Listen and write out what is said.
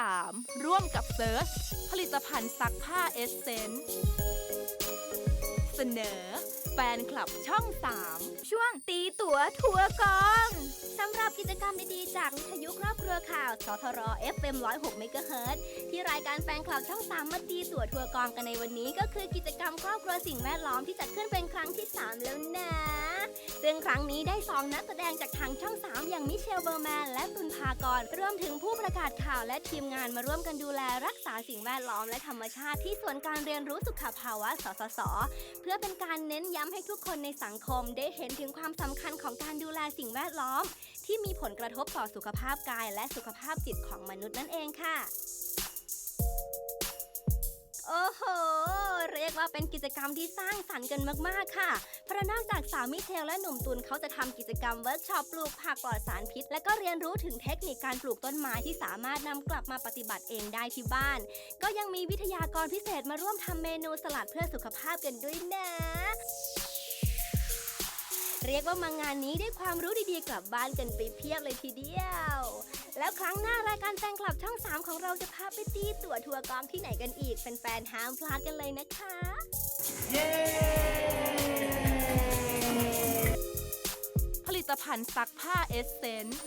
3 ร่วมกับเซิร์ชผลิตภัณฑ์ซักผ้าเอสเซนส์เสนอ แฟนคลับช่อง 3 ช่วงตีตั๋วทัวร์กองสำหรับกิจกรรมดีๆ จากวิทยุครอบครัวข่าวสทร FM 106 เมกะเฮิรตที่รายการแฟนคลับช่อง 3 มาตีตั๋วทัวร์กองกันในวันนี้ ก็คือกิจกรรมครอบครัวสิ่งแวดล้อมที่จัดขึ้นเป็นครั้งที่ 3 แล้วนะ ซึ่งครั้งนี้ได้สองนักแสดงจากทางช่อง 3 อย่างมิเชลเบอร์แมน และตุนพากรรวมถึงผู้ประกาศข่าวและทีมงานมาร่วมกันดูแลรักษาสิ่งแวดล้อมและธรรมชาติที่ส่วนการเรียนรู้สุขภาวะสสส เพื่อเป็นการเน้นย้ำให้ทุกคนในสังคมได้เห็นถึงความสำคัญของการดูแลสิ่งแวดล้อม ที่มีผลกระทบต่อสุขภาพกายและสุขภาพจิตของมนุษย์นั่นเองค่ะาเป็นกิจกรรมที่สร้างสรรค์กันมากๆค่ะ เพราะนอกจากสาวมิเชลและหนุ่มตุลเขาจะทำกิจกรรมเวิร์กช็อปปลูกผักปลอดสารพิษ และก็เรียนรู้ถึงเทคนิคการปลูกต้นไม้ที่สามารถนำกลับมาปฏิบัติเองได้ที่บ้าน ก็ยังมีวิทยากรพิเศษมาร่วมทำเมนูสลัดเพื่อสุขภาพกันด้วยนะเรียกว่ามางานนี้ได้ความรู้ดีๆกลับบ้านกันไปเพียบเลยทีเดียว ครั้งหน้ารายการแฟนคลับช่อง 3 ของเราจะพาไปตีตั๋วทัวร์กองที่ไหนกันอีกแฟนๆห้ามพลาดกันเลยนะคะผลิตภัณฑ์ซักผ้าเอสเซนส์